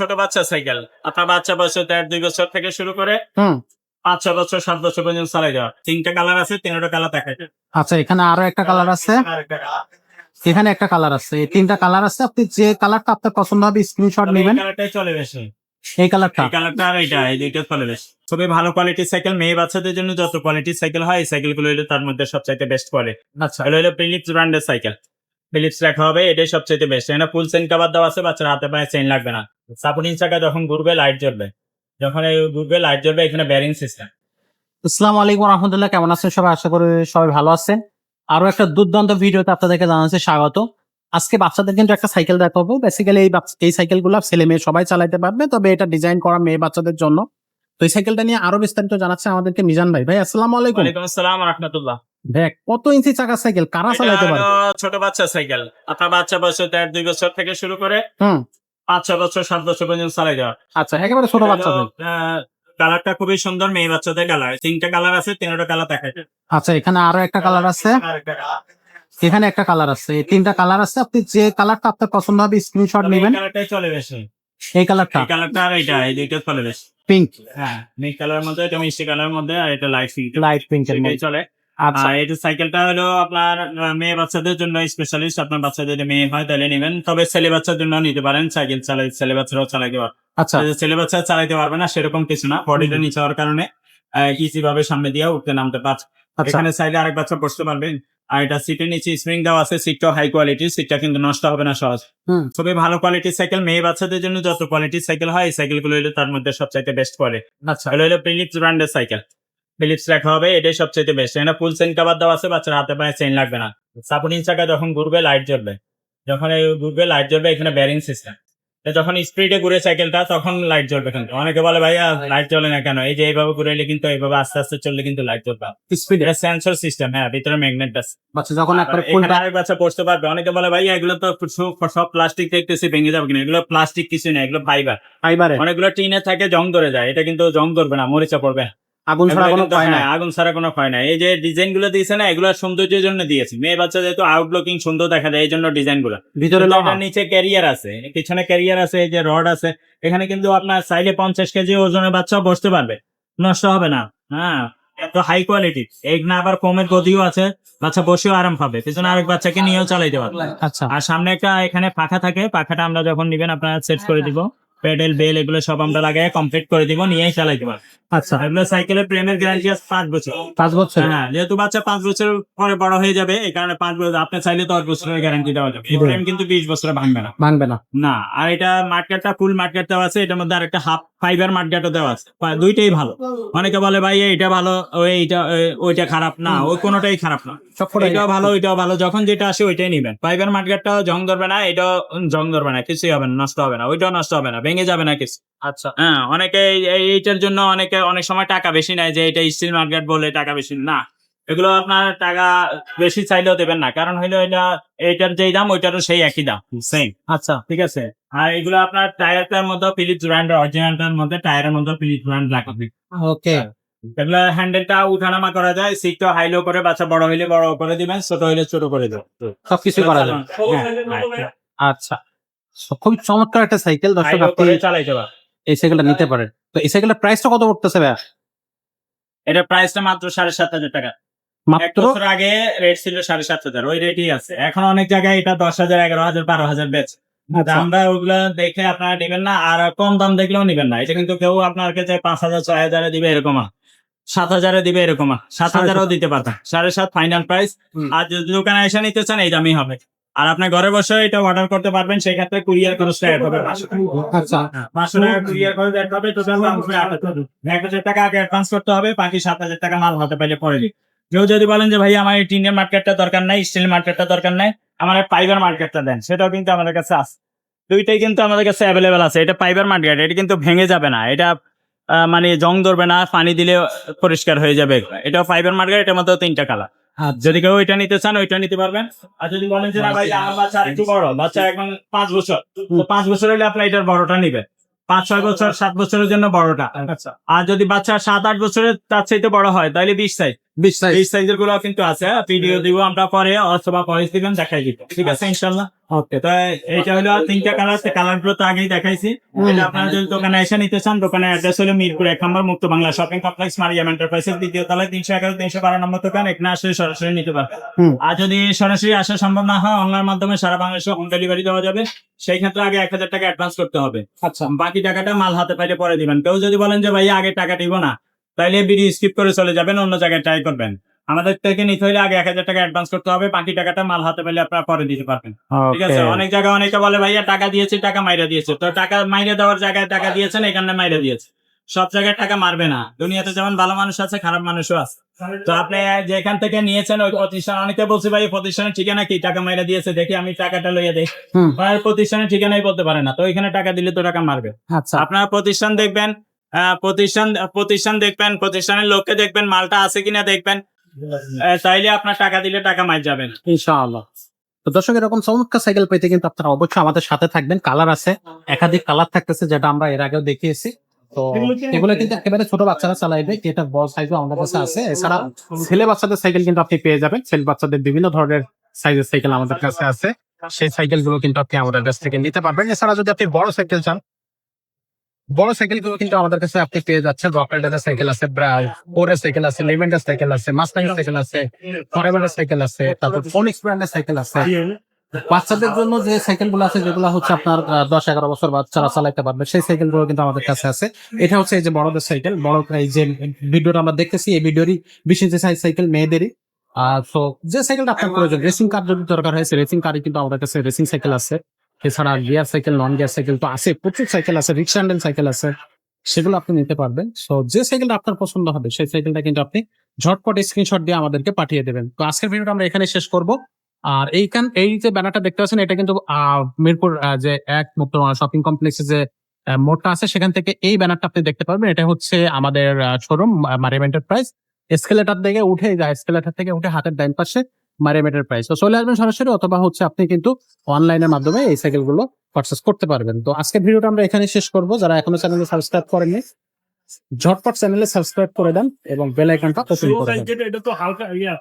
ছোট বাচ্চা সাইকেল। আপনার বাচ্চা বয়সে দেড় দুই বছর থেকে শুরু করে পাঁচ ছ বছর সাত বছর পর্যন্ত চালাই যাওয়া তিনটা কালার আছে তিনটা কালার দেখায় আচ্ছা এখানে আরও একটা কালার আছে। এখানে একটা কালার আছে। এই তিনটা কালার আছে। আপনি যে কালারটা আপনার পছন্দ হবে স্ক্রিনশট নেবেন। কালারটাই চলে বেশি। এই কালারটা? এই কালারটা আর এটা এই দুইটা চলে বেশি। খুবই ভালো কোয়ালিটির সাইকেল মেয়ে বাচ্চাদের জন্য যত কোয়ালিটির সাইকেল হয় এই সাইকেলগুলো হলো তার মধ্যে সবচাইতে বেস্ট করে আচ্ছা। হলো ফিলিপস ব্র্যান্ডের সাইকেল। ফিলিপস রাখা হবে এটাই সবচাইতে বেস্ট এখানে ফুল চেন কাবার দেওয়া আছে বাচ্চার হাতে পায়ে চেন লাগবে না। সাপোর্টিং চাকা যখন ঘুরবে লাইট জ্বলবে। যখন ঘুরবে লাইট জ্বলবে এখানে ব্যারিং সিস্টেম আসসালামু আলাইকুম রহমতুল্লাহ কেমন আছেন সবাই? আশা করি সবাই ভালো আছেন। আরও একটা দুর্দান্ত ভিডিওতে আপনাদেরকে জানাচ্ছি স্বাগত। আজকে বাচ্চাদের কিন্তু একটা সাইকেল দেখাবো। বেসিক্যালি এই এই সাইকেলগুলো ছেলে মেয়ে সবাই চালাতে পারবে তবে এটা ডিজাইন করা মেয়ে বাচ্চাদের জন্য। তো এই সাইকেলটা নিয়ে আরও বিস্তারিত জানাচ্ছে আমাদেরকে মিজান ভাই। ভাই আসসালামু আলাইকুম। ওয়ালাইকুম আসসালাম রহমতুল্লাহ। দেখ কত ইঞ্চি চাকার সাইকেল কারা চালাতে পারবে? ছোট বাচ্চা সাইকেল আপনার বাচ্চা বয়সে দেড় দুই বছর থেকে শুরু করে হুম। পাঁচ বছর সাত বছর পর্যন্ত চালাই যাওয়া আচ্ছা একেবারে ছোট বাচ্চাদের। কালারটা খুবই সুন্দর মেয়ে বাচ্চাদের কালার। তিনটা কালার আছে তিনটা কালার দেখায় আচ্ছা এখানে আরও একটা কালার আছে। এখানে একটা কালার আছে। এই তিনটা কালার আছে। আপনি যে কালারটা আপনার পছন্দ হবে স্ক্রিনশট নেবেন। কালারটাই চলে বেশি। এই কালারটা? এই কালারটা আর এটা এই দুইটা চলে বেশি। পিঙ্ক হ্যাঁ মিক কালারের মধ্যে এটা মিষ্টি কালারের মধ্যে আর এটা লাইট পিঙ্ক লাইট পিঙ্কের এটাই মধ্যে। চলে। আচ্ছা। এটা সাইকেলটা হলো আপনার মেয়ে বাচ্চাদের জন্য স্পেশালিস্ট আপনার বাচ্চাদের যদি মেয়ে হয় তাহলে নেবেন। তবে ছেলে বাচ্চার জন্য নিতে পারেন সাইকেল চালাই ছেলে বাচ্চারাও চালাইতে পারবে। আচ্ছা। ছেলে বাচ্চা চালাইতে পারবে না সেরকম কিছু না। বডিটা নিচে হওয়ার কারণে ইজি ভাবে সামনে দিয়ে উঠতে নামতে পারছে। আচ্ছা। এখানে চাইলে আরেক বাচ্চা বসতে পারবেন আর এটা সিটের নিচে স্প্রিং দেওয়া আছে সিটটাও হাই কোয়ালিটির সিটটা কিন্তু নষ্ট হবে না সহজ। খুবই ভালো কোয়ালিটির সাইকেল মেয়ে বাচ্চাদের জন্য যত কোয়ালিটির সাইকেল হয় সাইকেলগুলো হলো তার মধ্যে সবচাইতে বেস্ট করে। আচ্ছা। হলো ফিলিপস ব্র্যান্ডের সাইকেল ফিলিপস রাখা হবে এটাই সবচাইতে বেস্ট এখানে ফুল চেন কাবার দেওয়া আছে বাচ্চার হাতে পায়ে চেন লাগবে না। সাপোর্টিং চাকা যখন ঘুরবে লাইট জ্বলবে। যখন এই ঘুরবে লাইট জ্বলবে এখানে ব্যারিং সিস্টেম যখন স্পিডে ঘুরে সাইকেলটা তখন লাইট জ্বলবে কিন্তু অনেকে বলে ভাইয়া লাইট জ্বলে না কেন? এই যে এইভাবে ঘুরে এলে কিন্তু এইভাবে আস্তে আস্তে চললে কিন্তু লাইট জ্বলবে। স্পিড এটা সেন্সর সিস্টেম হ্যাঁ ভিতরে ম্যাগনেট আছে। বাচ্চা যখন একবার ফুলটা বাচ্চা পড়তে পারবে। অনেকে বলে ভাই এগুলো তো সব- প্লাস্টিক দেখতেছি ভেঙে যাবে কিনা? এগুলো প্লাস্টিক কিছু না এগুলো ফাইবার ফাইবারে অনেকগুলো টিনে থাকে জং ধরে যায়। এটা কিন্তু জং ধরবে না মরিচা পড়বে। আগুন ছাড়া কোনো পায় না হ্যাঁ, আগুন ছাড়া কোনো হয় না এই যে ডিজাইনগুলো দিয়েছে না এগুলো সৌন্দর্যের জন্য দিয়েছি। মেয়ে বাচ্চা যেহেতু আউটলুকিং সুন্দর দেখা যায় এই জন্য ডিজাইনগুলো। ভিতরে নিচে ক্যারিয়ার আছে পিছনে ক্যারিয়ার আছে এই যে রড আছে। এখানে কিন্তু আপনার চাইলে পঞ্চাশ কেজি ওজনের বাচ্চা বসতে পারবে। নষ্ট হবে না। হ্যাঁ এত হাই কোয়ালিটি এখানে আবার কমের গদিও আছে বাচ্চা বসেও আরাম পাবে। পিছনে আরেক বাচ্চাকে নিয়েও চালাইতে পারবে। আচ্ছা। আর সামনে একটা এখানে পাখা থাকে পাখাটা আমরা যখন নিবেন আপনারা সেট করে দিব। পেডেল বেল এগুলো সব আমরা লাগাই কমপ্লিট করে দিব নিয়েই চালাইতে পারবে। আচ্ছা। এগুলো সাইকেলের প্রেমের গ্যারান্টি আছে পাঁচ বছর। পাঁচ বছর? হ্যাঁ যেহেতু বাচ্চা পাঁচ বছর পরে বড় হয়ে যাবে এই কারণে পাঁচ বছর আপনি চাইলে দশ বছরের গ্যারান্টি দেওয়া যাবে। এই। ফ্রেম কিন্তু বিশ বছরে ভাঙবে না। ভাঙবে না। না আর এটা মার্কেটটা ফুল মার্কেট দেওয়া আছে এটার মধ্যে আরেকটা হাফ ফাইবার মার্কেটও দেওয়া আছে। দুইটাই ভালো। অনেকে বলে ভাই এটা ভালো ওই এইটা ওইটা খারাপ। না ওই কোনোটাই খারাপ না। এটাও ভালো ওইটাও ভালো। যখন যেটা আসে ওইটাই নিবেন। ফাইবার মার্কেটটাও জং ধরবে না এটাও জং ধরবে না কিছুই হবে না নষ্ট হবে না ওইটাও নষ্ট হবে না। ভেঙে যাবে না কিছু আচ্ছা। হ্যাঁ অনেকে এই- এই- এইটার জন্য অনেকে অনেক সময় টাকা বেশি নেয় যে এটা স্টিল মার্কেট বলে টাকা বেশি না। এগুলো আপনার টাকা বেশি চাইলেও দেবেন না। কারণ হইল এটা এইটার যেই দাম ওইটারও সেই একই দাম সেম আচ্ছা। ঠিক আছে? আর এগুলো আপনার টায়ারটার মধ্যে ফিলিপস ব্র্যান্ড অরিজিনালটার মধ্যে টায়ারের মধ্যে ফিলিপস ব্র্যান্ড লাগাবে ওকে এগুলো হ্যান্ডেলটা উঠানামা করা যায় সিটটা হাই লো করে বাচ্চা বড় হইলে বড় করে দিবেন ছোট হইলে ছোট করে দেবেন। সবকিছু করা যায় হ্যাঁ, হ্যাঁ, আচ্ছা। খুবই চমৎকার একটা সাইকেল দর্শক আপনি চালাইতে এই সাইকেলটা নিতে পারেন। তো এই সাইকেলের প্রাইসটা কত পড়তেছে ভাইয়া? এটা প্রাইসটা মাত্র সাড়ে সাত হাজার টাকা। মাত্র? আগে রেট ছিল সাড়ে সাত হাজার ওই রেটই আছে। এখন অনেক জায়গায় এটা দশ হাজার এগারো হাজার বারো হাজার বেচ। আচ্ছা, আমরা ওগুলো দেখে আপনারা নেবেন না আর কম দাম দেখলেও নেবেন না। এটা কিন্তু কেউ আপনার কাছে পাঁচ হাজার ছয় হাজারে দিবে এরকম সাত হাজারে দিবে এরকম সাত হাজারও দিতে পারতাম সাড়ে সাত ফাইনাল প্রাইস আর যদি দোকানে এসে নিতে চান এই দামই হবে। আর আপনি ঘরে বসে এটা অর্ডার করতে পারবেন সেই ক্ষেত্রে কুরিয়ার খরচটা অ্যাড হবে। আচ্ছা। পাঁচশো টাকা কুরিয়ার খরচ অ্যাড হবে টোটাল হাজার এক হাজার টাকা আগে অ্যাডভান্স করতে হবে বাকি সাত হাজার টাকা মাল হাতে পাইলে পরে। কেউ যদি বলেন যে ভাই আমার এই টিনের মার্কেটটা দরকার নাই স্টিল মার্কেটটা দরকার নাই আমার ফাইবার মার্কেটটা দেন। সেটাও কিন্তু আমাদের কাছে আছে। দুইটাই কিন্তু আমাদের কাছে অ্যাভেলেবেল আছে। এটা ফাইবার মার্কেট এটা কিন্তু ভেঙে যাবে না। এটা মানে জং ধরবে না পানি দিলে পরিষ্কার হয়ে যাবে। এটা ফাইবার মার্কেট এটার মধ্যে তিনটা কালার যদি কেউ ওইটা নিতে চান ওইটা নিতে পারবেন। আর যদি বলেন যে না ভাই আমার বাচ্চা একটু বড় বাচ্চা এখন পাঁচ বছর। তো পাঁচ বছর হলে আপনি এটার বড়টা নিবেন। পাঁচ ছয় বছর সাত বছরের জন্য বড়টা। আচ্ছা। আর যদি বাচ্চা সাত আট বছরের তার চাইতে বড় হয় তাহলে বিশ সাইজ। বিশ সাইজ এই সাইজেরগুলো কিন্তু আছে ভিডিও দিব আমরা পরে অথবা পরে দিবেন দেখাই দিব। ঠিক আছে ইনশাল্লাহ। ওকে তো এইটা হলো তিনটা কালার কালারগুলো তো আগেই দেখাইছি। এটা আপনারা যদি দোকানে এসে নিতে চান দোকানে অ্যাড্রেস হলো মিরপুর এক নম্বর মুক্ত বাংলা শপিং কমপ্লেক্স মারিয়াম দ্বিতীয় তলায় তিনশো এগারো তিনশো বারো নম্বর দোকান। এখানে আসলে সরাসরি নিতে পারবেন। হুম। আর যদি সরাসরি আসা সম্ভব না হয় অনলাইন মাধ্যমে সারা বাংলাদেশে হোম ডেলিভারি দেওয়া যাবে। সেই ক্ষেত্রে আগে এক হাজার টাকা অ্যাডভান্স করতে হবে। আচ্ছা। বাকি টাকাটা মাল হাতে পাইলে পরে দিবেন। কেউ যদি বলেন যে ভাই আগে টাকা দিব না। তাইলে ভিডিও স্কিপ করে চলে যাবেন অন্য জায়গায় ট্রাই করবেন। আমাদের থেকে নিতে হলে আগে এক হাজার টাকা অ্যাডভান্স করতে হবে বাকি টাকাটা মাল হাতে পাইলে আপনারা পরে দিতে পারবেন। ঠিক আছে? অনেক জায়গায় অনেকে বলে ভাইয়া টাকা দিয়েছে টাকা মাইরা দিয়েছে। তো টাকা মাইরা দেওয়ার জায়গায় টাকা দিয়েছেন এখানে মাইরা দিয়েছে। সব জায়গায় টাকা মারবে না। দুনিয়াতে যেমন ভালো মানুষ আছে খারাপ মানুষও আছে। তো আপনি যেখান থেকে নিয়েছেন ওই প্রতিষ্ঠান অনেকে বলছে ভাই প্রতিষ্ঠানের ঠিকানা কি? টাকা মাইরা দিয়েছে দেখি আমি টাকাটা লইয়া দেই প্রতিষ্ঠানের ঠিকানাই বলতে পারে না। তো এখানে টাকা দিলে তো টাকা মারবে। আচ্ছা। আপনারা প্রতিষ্ঠান দেখবেন প্রতিষ্ঠান প্রতিষ্ঠান দেখবেন প্রতিষ্ঠানের লোককে দেখবেন মালটা আছে কিনা দেখবেন। তাইলে আপনার টাকা দিলে টাকা মার যাবেন। ইনশাআল্লাহ। তো দর্শক এরকম চমৎকার সাইকেল পেতে কিন্তু আপনারা অবশ্যই আমাদের সাথে থাকবেন। কালার আছে একাধিক কালার থাকতেছে যেটা আমরা এর আগেও দেখিয়েছি। তো এগুলো কিন্তু একেবারে ছোট বাচ্চারা চালাইবে এটা বড় সাইজও আমাদের কাছে আছে। এছাড়া ছেলে বাচ্চাদের সাইকেল কিন্তু আপনি পেয়ে যাবেন। ছেলে বাচ্চাদের বিভিন্ন ধরনের সাইজের সাইকেল আমাদের কাছে আছে। সেই সাইকেলগুলো কিন্তু আপনি আমাদের কাছ থেকে নিতে পারবেন। এছাড়া যদি আপনি বড় সাইকেল চান বড় সাইকেলগুলো কিন্তু আমাদের কাছে আপনি পেয়ে যাচ্ছেন। রকেটের সাইকেল আছে ফোরের সাইকেল আছে লিভেন্টের সাইকেল আছে মাস্টাইনের সাইকেল আছে ফরেভারের সাইকেল আছে তারপর ফোনিক্স ব্র্যান্ডের সাইকেল আছে। বাচ্চাদের জন্য যে সাইকেলগুলো আছে যেগুলো হচ্ছে আপনার দশ এগারো বছর বাচ্চারা চালাইতে পারবে সেই সাইকেলগুলো কিন্তু আমাদের কাছে আছে। এটা হচ্ছে এই যে বড়দের সাইকেল বড় এই যে ভিডিওটা আমরা দেখতেছি এই ভিডিওরই বিশেষ যে সাইজ সাইকেল মেয়েদেরই। আর তো যে সাইকেলটা আপনার প্রয়োজন রেসিং কার যদি দরকার হয়েছে রেসিং কারই কিন্তু আমাদের কাছে রেসিং সাইকেল আছে। এছাড়া gear cycle non gear cycle তো আছে, প্রচুর সাইকেল আছে রিক্সা হ্যান্ডেল সাইকেল আছে, সেগুলো আপনি নিতে পারবেন। সো যে সাইকেলটা আপনার পছন্দ হবে, সেই সাইকেলটা কিন্তু আপনি ঝটপট স্ক্রিনশট দিয়ে আমাদেরকে পাঠিয়ে দেবেন। তো আজকের ভিডিওটা আমরা এখানে শেষ করব। আর এইখান, এই যে ব্যানারটা দেখতে পাচ্ছেন, এটা কিন্তু মিরপুর যে এক মুক্ত শপিং কমপ্লেক্সে যে মোড়টা আছে, সেখান থেকে এই ব্যানারটা আপনি দেখতে পারবেন। এটা হচ্ছে আমাদের শোরুম মারিয়াম এন্টারপ্রাইজ এসকেলেটার থেকে উঠে যায় এসকেলেটার থেকে উঠে হাতের ডাইন পাশে মারিয়াম প্রাইস তো চলে আসবেন সরাসরি অথবা হচ্ছে আপনি কিন্তু অনলাইনের মাধ্যমে এই সাইকেলগুলো পারচেস করতে পারবেন। তো আজকের ভিডিওটা আমরা এখানে শেষ করব। যারা এখনও চ্যানেলে সাবস্ক্রাইব করেননি ঝটপট চ্যানেলে সাবস্ক্রাইব করে দেন এবং বেল আইকনটা ওপেন করে দেন। এটা তো হালকা ইয়া।